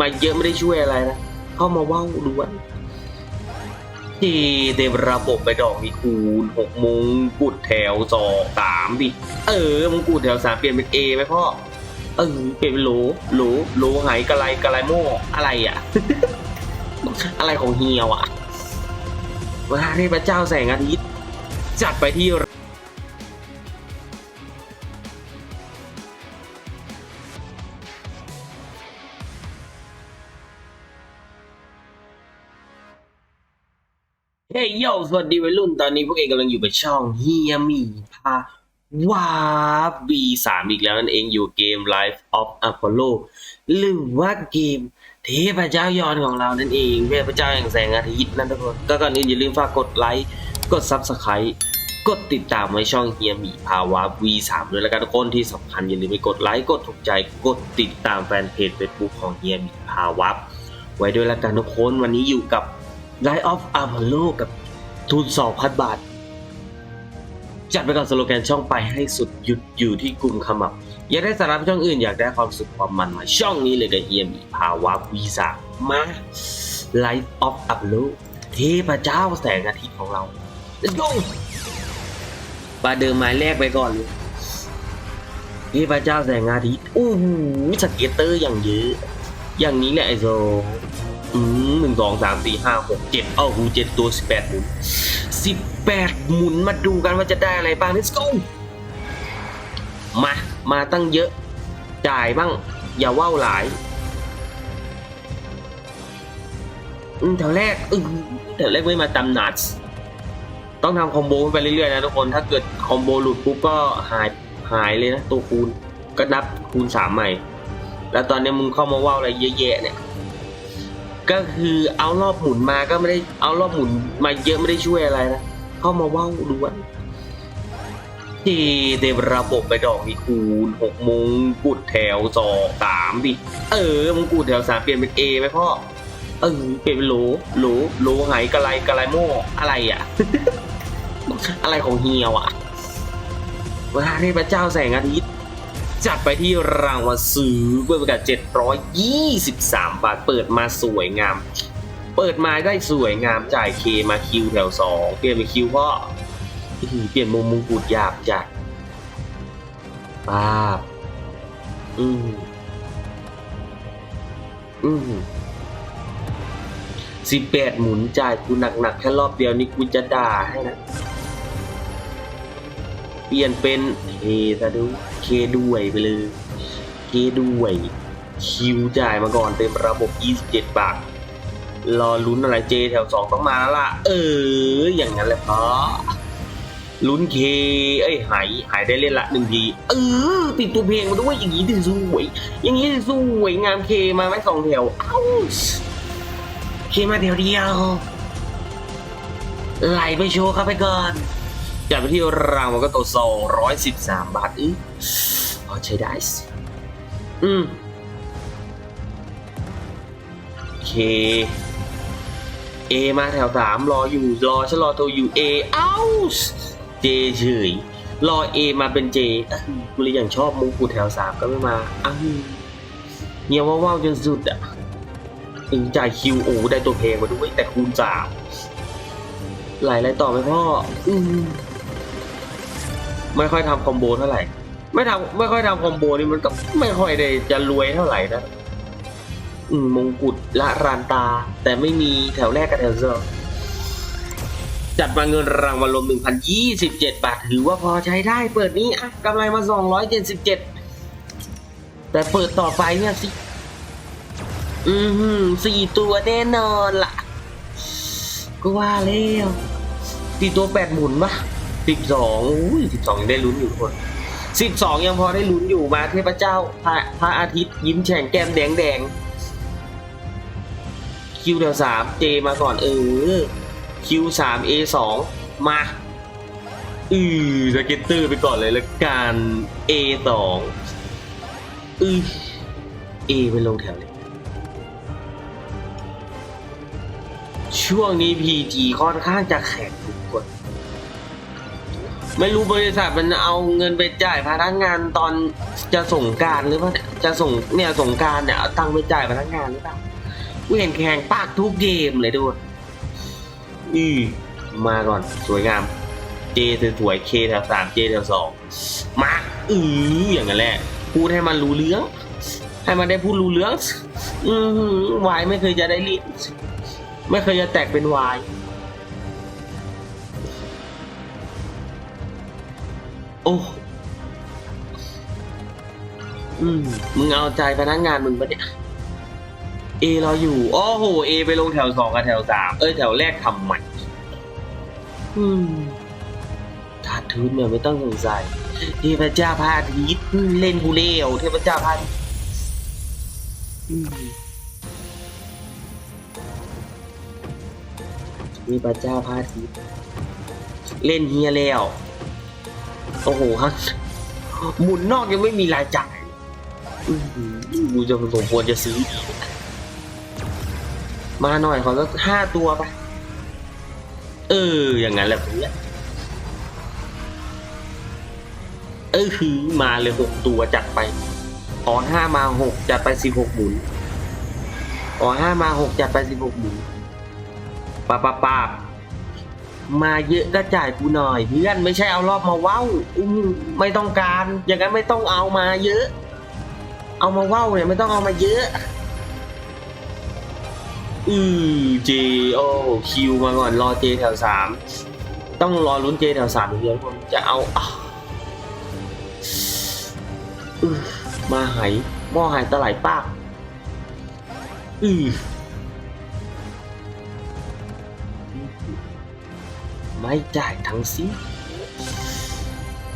มาเยอะไม่ได้ช่วยอะไรนะ เข้ามาว่าวล้วนที่เต็มระบบไปดอกมีคูณหกมงกุดแถวสองสามดิ เออมงกุดแถวสามเปลี่ยนเป็นเอไหมพ่อ เออเปลี่ยนเป็นโหลโหลโหลหายกะไรกระไรโม่อะไรอะ อะไรของเฮียวอะมาเทพเจ้าแสงอาทิตย์จัดไปที่ ฮ้ยโยสวัสดีวัยรุ่นตอนนี้พวกเองกำลังอยู่กับช่องเฮียมีพาวาบีสามอีกแล้วนั่นเองอยู่เกม Life of Apollo หรือว่าเกมเทพเจ้ายอนของเรานั่นเองเทพเจ้าแห่งแสงอาทิตย์นั่นทุกคนก็ก่อนอื่นอย่าลืมฝากกดไลค์กด Subscribe กดติดตามไว้ช่องเฮียมีภาวะ V3 ด้วยแล้วกันทุกคนที่สำคัญอย่าลืมไปกดไลค์กดถูกใจกดติดตามแฟนเพจ Facebook ของเฮียมีภาวะไว้ด้วยแล้วกันทุกคนวันนี้อยู่กับ Light of Apollo กับทุน 2,000 บาท จัดไปก่อนสโลแกนช่องไปให้สุดหยุดอยู่ที่กลุ่มขมับ อยากได้สาระช่องอื่นอยากได้ความสุขความมันมาช่องนี้เลยกับเฮียมีภาวะวีซ่ามา Light of Apollo เทพเจ้าแสงอาทิตย์ของเรา Let's go ปาเดิมไม้แรกไปก่อนเลยเทพเจ้าแสงอาทิตย์อู้หูสเก็ตเตอร์อย่างเยอะ อย่างนี้แหละไอโซ อืมหนึ่งสองสามสี่ห้าหกเจ็ดเอ้าหูเจ็ดตัวสิบแปดหมุนสิบแปดหมุนมาดูกันว่าจะได้อะไรบ้าง let's go มา มาตั้งเยอะ จ่ายบ้าง อย่าว่าวหลายอืมแถวแรกอือแถวแรกไม่มาตำหนัดต้องทำคอมโบไปเรื่อยๆนะทุกคน ถ้าเกิดคอมโบหลุดปุ๊บก็หายหายเลยนะตัวคูณ ก็นับคูณสามใหม่ แล้วตอนนี้มึงเข้ามาว่าวอะไรเยอะแยะเนี่ย ก็คือเอารอบหมุนมาก็ไม่ได้เอารอบหมุนมาเยอะไม่ได้ช่วยอะไรนะเข้ามาว่าวล้วนที่เต็มระบบไปดอกมีคูณหกมงกุดแถวสองสามดิเออมงกุดแถวสามเปลี่ยนเป็นเอไหมพ่อเออเปลี่ยนเป็นโหลโหลโหลหายกะไรกะไรโม่อะไรอะ อะไรของเฮียวอะมาเทพเจ้าแสงอาทิตย์ จัดไปที่รางวัลซื้อเพื่อประกาศ723 บาทเปิดมาสวยงาม เปิดมาได้สวยงามจ่ายเคมาคิวแถว2เปลี่ยนเป็นคิวเพราะเปลี่ยนมุมมงกุฎยากจัดป้าบอืมอืมสิบแปดหมุนจ่ายกูหนักๆแค่รอบเดียวนี่กูจะด่าให้นะ เปลี่ยนเป็นเคซะดูเคด้วยไปเลยเคด้วยคิวจ่ายมาก่อนเต็มระบบ 27 บาท รอลุ้นอะไรเจแถว 2 ต้องมาแล้วล่ะ เออ อย่างนั้นแหละเพราะลุ้นเค เอ้ย หาย หายได้เล่นละหนึ่งที เออ ติดตัวเพลงมาด้วย อย่างนี้ถึงสวย อย่างนี้ถึงสวย งามเคมาไม่สองแถว เอ้า เคมาแถวเดียวไหลไปโชว์ครับไปก่อน จัดไปที่รางวัลก็ตัว213บาทอื้อพอใช้ได้สิอืมเคเอมาแถวสามรออยู่รอฉันรอตัวอยู่เอเอ้าเจเฉยรอเอมาเป็นเจอื้อกูเลยอย่างชอบมงกุฎแถวสามก็ไม่มาอ้าวเงียบว่าวจนสุดอะถึงจ่ายคิวโอ้ได้ตัวเพลงมาด้วยแต่คูณสามหลอะไรต่อไหมพ่อ อืม ไม่ค่อยทำคอมโบเท่าไหร่ ไม่ทำไม่ค่อยทำคอมโบนี่มันก็ไม่ค่อยได้จะรวยเท่าไหร่นะอืมมงกุฎละรานตา แต่ไม่มีแถวแรกกับแถวสองจัดมาเงินรางวัลรวม 1,027 บาท ถือว่าพอใช้ได้เปิดนี้อะกำไรมา 277 แต่เปิดต่อไปเนี่ยสิ อือหือสี่ตัวแน่นอนล่ะ ก็ว่าแล้วสี่ตัวแปดหมุนปะ สิบสองอุ้ยสิบสองยังได้ลุ้นอยู่คนสิบสองยังพอได้ลุ้นอยู่มาเทพเจ้าพระพระอาทิตย์ยิ้มแฉ่งแก้มแดงแดงคิวเดียวสามเจมาก่อนเออคิวสามเอสองมาอือสเก็ตเตอร์ไปก่อนเลยละกันเอสองอือเอไปลงแถวเลย ช่วงนี้ PG ค่อนข้างจะแข็ง ไม่รู้บริษัทมันเอาเงินไปจ่ายพนักงานตอนจะส่งกรารหรือว่าจะส่งเนี่ยส่งกรารเนี่ยเอาตังค์ไปจ่ายพนักงานหรือเปล่ากูเห็นแข่งปากทุกเกมเลยด้วยอือมาก่อนสวยงาม เจสวยเคแถวสามเจแถวสองมาอืออย่างนั้นแหละพูดให้มันรู้เรื่อง ให้มันได้พูดรู้เรื่อง อือหือวายไม่เคยจะได้รีบไม่เคยจะแตกเป็นวาย โอ้ อืม มึงเอาใจพนักงานมึงปะเนี่ย เอเราอยู่ โอ้โห เอไปลงแถวสองกับแถวสาม เอ้ย แถวแรกทำใหม่อืมขาดทุนเนี่ยไม่ต้องสงสัยเทพเจ้าพาทิตเล่นผู้เลวเทพเจ้าพาทิตย์อืมมีพเจ้าพาทิตเล่นเฮียแล้ว โอ้โหฮะหมุนนอกยังไม่มีรายจ่ายอือกูจะสมควรจะซื้อ มาหน่อยขอสักห้าตัวไป เออ อย่างนั้นแหละเพื่อนเออคือมาเลยหกตัวจัดไปขอห้ามาหกจัดไปสิบหกหมุนขอห้ามาหกจัดไปสิบหกหมุนปาปาปา มาเยอะก็จ่ายกูหน่อยเพื่อนไม่ใช่เอารอบมาเว้าอืมไม่ต้องการ อย่างนั้นไม่ต้องเอามาเยอะ เอามาเว้าเนี่ยไม่ต้องเอามาเยอะอือเจโอคิวมาก่อนรอเจแถวสามต้องรอลุ้นเจแถวสามเดียวทุกคนจะเอาอะอื้อมาหายหม้อหายตะไหลปากอือ ไม่จ่ายทั้งสิ้น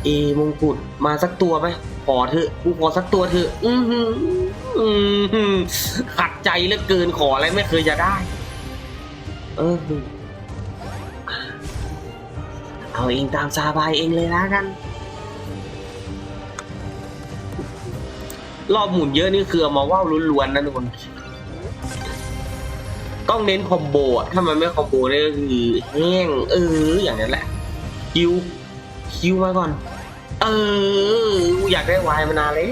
เอมงกุฎมาสักตัวไหมขอเถอะกูขอสักตัวเถอะ อือหืออือหือขัดใจเหลือเกินขออะไรไม่เคยจะได้ เออเอาเองตามสบายเองเลยนะกัน รอบหมุนเยอะนี่คือเอามาว่าวล้วนๆนะทุกคน ต้องเน้นคอมโบอะถ้ามันไม่คอมโบเนี่ยก็คือแห้งเอออย่างนั้นแหละคิวคิวมาก่อน เอออยากได้วายมานานเลย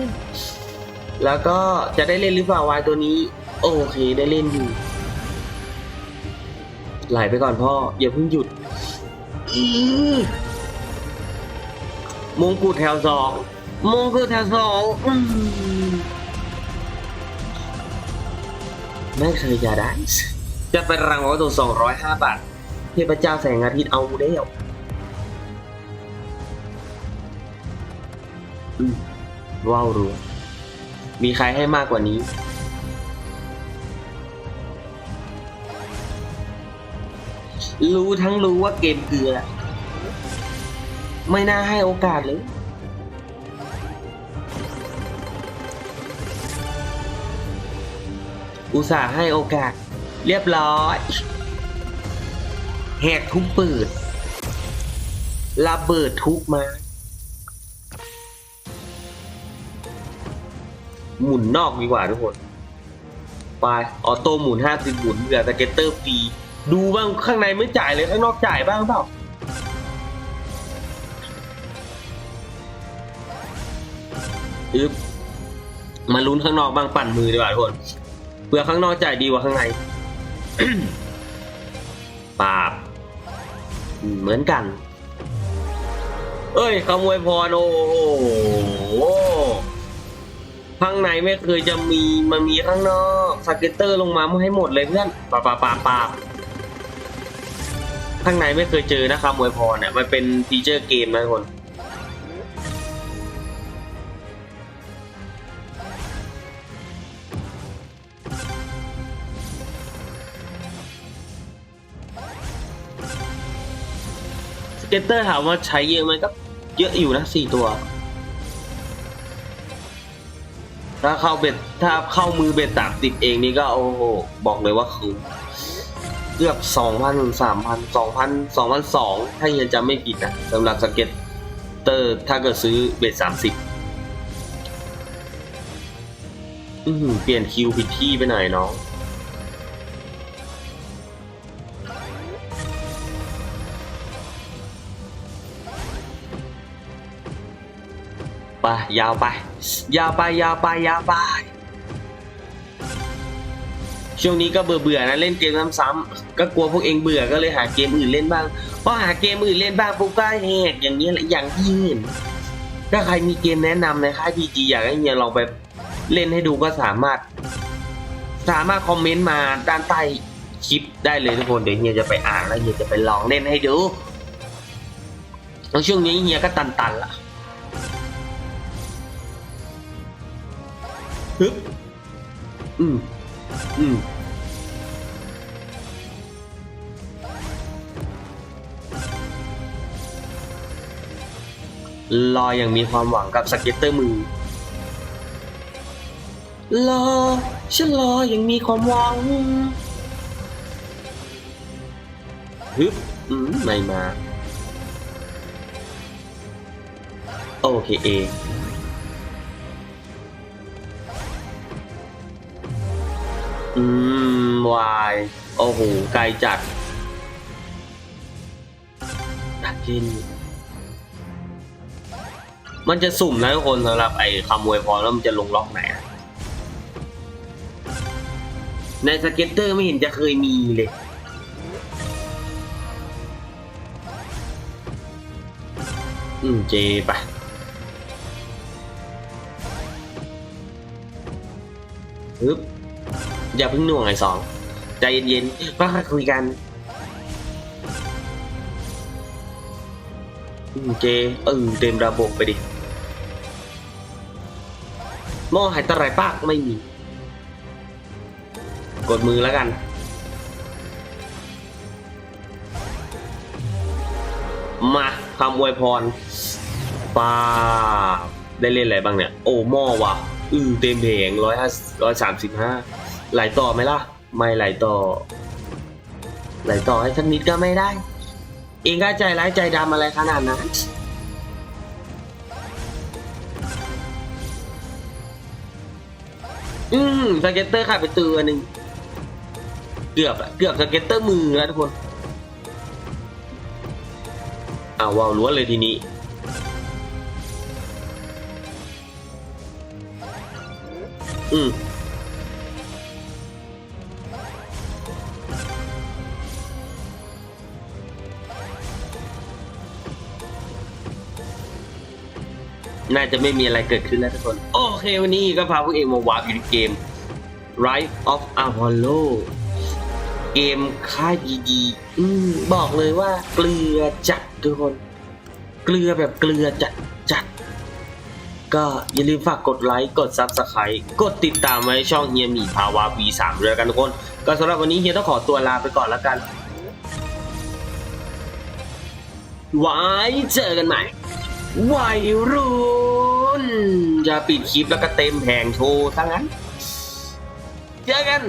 แล้วก็จะได้เล่นหรือเปล่าวายตัวนี้ โอเคได้เล่นอยู่ไหลไปก่อนพ่ออย่าเพิ่งหยุดอื้อมงกุฎแถวสองมงกุฎแถวสองอื้อไม่เคยจะได้ จะเป็นรางวัลตัวสองร้อยห้าบาท เทพเจ้าแสงอาทิตย์เอาเดียวอืมว้าวรู้มีใครให้มากกว่านี้ รู้ทั้งรู้ว่าเกมเกลือ ไม่น่าให้โอกาสเลยอุตส่าห์ให้โอกาส เรียบร้อย แหกทุกเปิดระเบิดทุกมา หมุนนอกดีกว่าทุกคน ไป ออโต้หมุน 50 หมุนเหลือสเก็ตเตอร์ฟรี ดูบ้างข้างในไม่จ่ายเลยข้างนอกจ่ายบ้างเปล่าอึ๊บมาลุ้นข้างนอกบ้างปั่นมือดีกว่าทุกคนเผื่อข้างนอกจ่ายดีกว่าข้างใน ปาบ เหมือนกัน เอ้ยขโมยพรโอ้โหข้างในไม่เคยจะมีมันมีข้างนอกสเก็ตเตอร์ลงมาให้หมดเลยเพื่อนปาปาปาปาข้างในไม่เคยเจอนะครับมวยพรเนี่ยมันเป็นฟีเจอร์เกมนะทุกคน เกตเตอร์ถามว่าใช้เยอะไหมก็เยอะอยู่นะสี่ตัวถ้าเข้าเบ็ดถ้าเข้ามือเบ็ดสามสิบเองนี่ก็โอ้โหบอกเลยว่าคือเกือบสองพันสามพันสองพันสองพันสองถ้ายังจำไม่ผิดนะสำหรับสเก็ตเตอร์ถ้าเกิดซื้อเบ็ดสามสิบอือหือเปลี่ยนคิวผิดที่ไปหน่อยน้อง ไปยาวไป ยาวไปยาวไปยาวไป ช่วงนี้ก็เบื่อเบื่อๆนะเล่นเกมซ้ำๆก็กลัวพวกเองเบื่อก็เลยหาเกมอื่นเล่นบ้างพอหาเกมอื่นเล่นบ้างปุ๊บก็แหกอย่างนี้แหละอย่างที่เห็นถ้าใครมีเกมแนะนำในค่ายพีจีอยากให้เฮียลองไปเล่นให้ดูก็สามารถ สามารถคอมเมนต์มาด้านใต้คลิปได้เลยทุกคนเดี๋ยวเฮียจะไปอ่านแล้วเฮียจะไปลองเล่นให้ดูแล้วช่วงนี้เฮียก็ตันๆละ ฮึบอืมอืมรออย่างมีความหวังกับสเก็ตเตอร์มือรอฉันรออย่างมีความหวังฮึบอืมไม่มา โอเคเอ อืม วาย โอ้โห ไกลจัดดักกิน มันจะสุ่มนะทุกคนสำหรับไอ้คำอวยพรแล้วมันจะลงล็อกไหน ในสเก็ตเตอร์ไม่เห็นจะเคยมีเลยอืมเจไปฮึบ อย่าเพิ่งหน่วงไอ้สองใจเย็นๆก็คุยกันอืมเจเออเต็มระบบไปดิหม้อหายตะไรปากไม่มี กดมือแล้วกัน มาคำอวยพรป้าได้เล่นอะไรบ้างเนี่ย โอ้หม้อว่ะ อือเต็มเพลงร้อยห้าร้อยสามสิบห้า ไหลต่อไหมล่ะ ไม่ไหลต่อ ไหลต่อให้สักนิดก็ไม่ได้ เองก็ใจร้ายใจดำอะไรขนาดนั้นอืมสเก็ตเตอร์ขาดไปตัวหนึ่งเกือบอะเกือบสเก็ตเตอร์มือแล้วทุกคนอ้าวว้าวล้วนเลยทีนี้อืม น่าจะไม่มีอะไรเกิดขึ้นแล้วทุกคน โอเควันนี้ก็พาพวกเองมาวาร์ปอยู่ในเกม Rise of Apollo เกมค่ายดีๆบอกเลยว่าเกลือจัดทุกคน เกลือแบบเกลือจัดจัด ก็อย่าลืมฝากกดไลค์กด Subscribe กดติดตามไว้ช่องเฮียหมีภาวะ V3 ด้วยแล้วกันทุกคน ก็สำหรับวันนี้เฮียต้องขอตัวลาไปก่อนแล้วกัน ไว้เจอกันใหม่ วัยรุ่นอย่าปิดคลิปแล้วก็เต็มแผงโชว์ทั้งนั้น เจอกัน